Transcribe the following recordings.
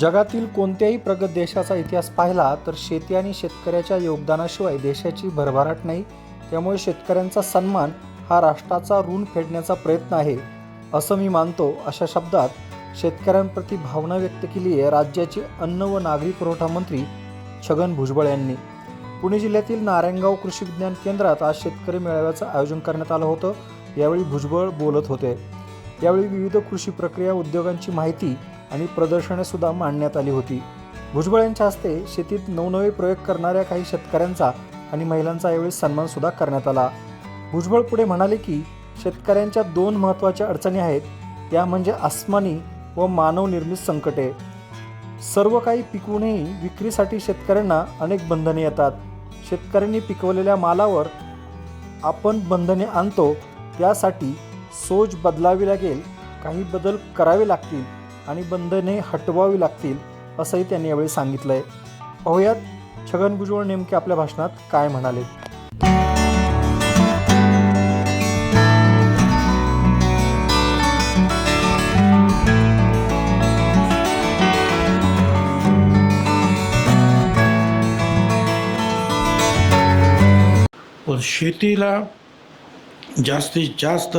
जगातील कोणत्याही प्रगत देशाचा इतिहास पाहिला तर शेती आणि शेतकऱ्याच्या योगदानाशिवाय देशाची भरभराट नाही. त्यामुळे शेतकऱ्यांचा सन्मान हा राष्ट्राचा ऋण फेडण्याचा प्रयत्न आहे असं मी मानतो अशा शब्दात शेतकऱ्यांप्रती भावना व्यक्त केली आहे राज्याचे अन्न व नागरी पुरवठा मंत्री छगन भुजबळ यांनी. पुणे जिल्ह्यातील नारायणगाव कृषी विज्ञान केंद्रात आज शेतकरी मेळाव्याचं आयोजन करण्यात आलं होतं. यावेळी भुजबळ बोलत होते. यावेळी विविध कृषी प्रक्रिया उद्योगांची माहिती आणि प्रदर्शने सुद्धा मांडण्यात आली होती. भुजबळ यांच्या हस्ते शेतीत नवनवे प्रयोग करणाऱ्या काही शेतकऱ्यांचा आणि महिलांचा यावेळी सन्मान सुद्धा करण्यात आला. भुजबळ पुढे म्हणाले की शेतकऱ्यांच्या दोन महत्त्वाच्या अडचणी आहेत. त्या म्हणजे आसमानी व मानवनिर्मित संकटे. सर्व काही पिकवूनही विक्रीसाठी शेतकऱ्यांना अनेक बंधने येतात. शेतकऱ्यांनी पिकवलेल्या मालावर आपण बंधने आणतो त्यासाठी सोच बदलावी लागेल काही बदल करावे लागतील आणि बंधने हटवावी लागतील असंही त्यांनी यावेळी सांगितलंय. पाहुयात छगन भुजबळ नेमके आपल्या भाषणात काय म्हणाले. पण शेतीला जास्तीत जास्त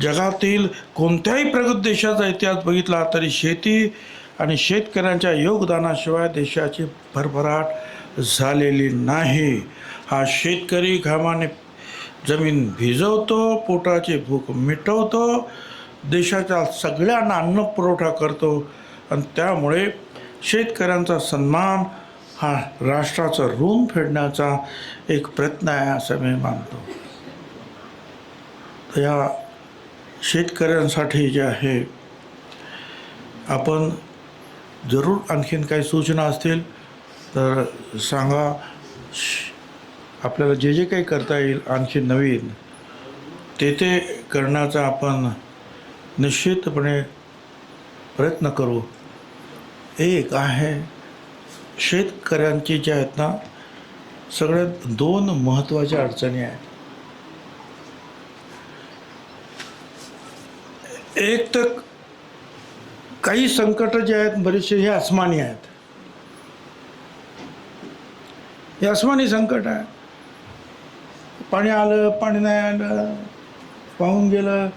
जगातील कोणत्याही प्रगत देशाचा इतिहास बघितला तरी शेती आणि शेतकऱ्यांच्या योगदानाशिवाय देशाची भरभराट झालेली नाही. हा शेतकरी घामाने जमीन भिजवतो पोटाची भूक मिटवतो देशाच्या सगळ्यांना अन्न पुरवठा करतो आणि त्यामुळे शेतकऱ्यांचा सन्मान हा राष्ट्राचं ऋण फेडण्याचा एक प्रयत्न आहे असं मी मानतो. या शेतकऱ्यांसाठी जे आहे आपण जरूर आणखीन काही सूचना असतील तर सांगा. आपल्याला जे जे काही करता येईल आणखी नवीन ते ते करण्याचा आपण निश्चितपणे प्रयत्न करू. एक आहे शेतकऱ्यांची ज्या आहेत ना सगळ्यात दोन महत्त्वाच्या अडचणी आहेत. एक तर काही संकट जे आहेत बरेचसे हे आसमानी आहेत. हे आसमानी संकट आहे. पाणी आलं पाणी नाही आलं वाहून गेलं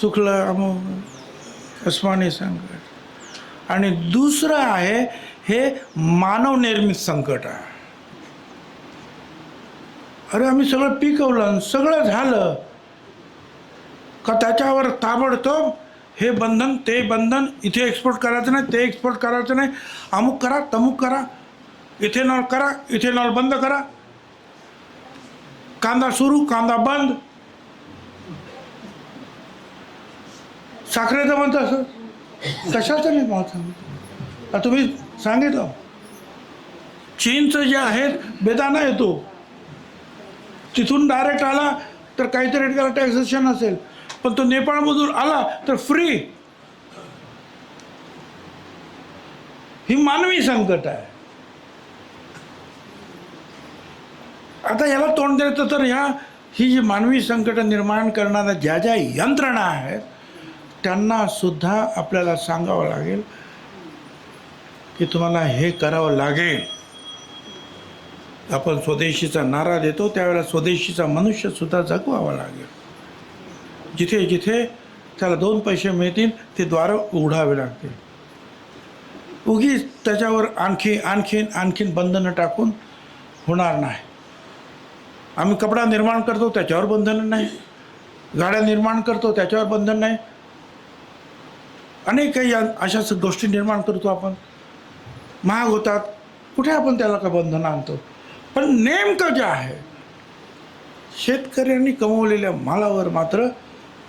चुकलं अमुक अस्मानी संकट. आणि दुसरं आहे हे मानवनिर्मित संकट आहे. अरे आम्ही सगळं पिकवलं आणि सगळं झालं का त्याच्यावर ताबडतोब हे बंधन ते बंधन इथे एक्सपोर्ट करायचं नाही ते एक्सपोर्ट करायचं नाही. अमुक करा तमुक करा इथेनॉल करा इथेनॉल बंद करा. कांदा सुरू कांदा बंद. साखरेचं म्हणतं असं? कशाचं नाही पाहत तुम्ही सांगितलं. चीनचं जे आहे बेदाना येतो. तिथून डायरेक्ट आला तर काहीतरी टॅक्सेशन असेल. पण तो नेपाळमधून आला तर फ्री ही मानवी संकट आहे. आता याला तोंड द्यायचं तर ह्या ही जी मानवी संकट निर्माण करणाऱ्या ज्या ज्या यंत्रणा आहेत त्यांना सुद्धा आपल्याला सांगावं लागेल की तुम्हाला हे करावं लागेल. आपण स्वदेशीचा नारा देतो त्यावेळेला स्वदेशीचा मनुष्यसुद्धा जगवावा लागेल. जिथे जिथे त्याला दोन पैसे मिळतील ते द्वारं उघडावे लागतील. उगीच त्याच्यावर आणखी आणखीन आणखीन बंधनं टाकून होणार नाही. आम्ही कपडा निर्माण करतो त्याच्यावर बंधन नाही. गाड्या निर्माण करतो त्याच्यावर बंधन नाही. अनेक काही अशाच अशा स- गोष्टी निर्माण करतो आपण. महाग होतात. कुठे आपण त्याला का बंधनं आणतो? पण नेमकं जे आहे शेतकऱ्यांनी कमवलेल्या मालावर मात्र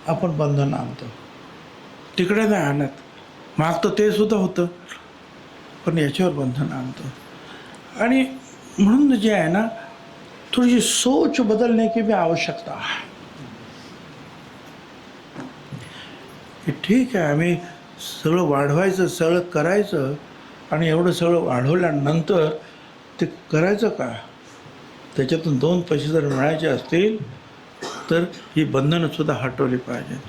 आपण बंधन आणतो. तिकडे नाही आणत. महाग तर ते सुद्धा होतं. पण याच्यावर बंधन आणतो. आणि म्हणून जे आहे ना थोडीशी सोच बदलणे की भी आवश्यकता आहे. ठीक आहे आम्ही सगळं वाढवायचं सगळं करायचं आणि एवढं सगळं वाढवल्यानंतर ते करायचं का? त्याच्यातून दोन पैसे जर मिळायचे असतील तर ही बंधनंसुद्धा हटवली पाहिजेत.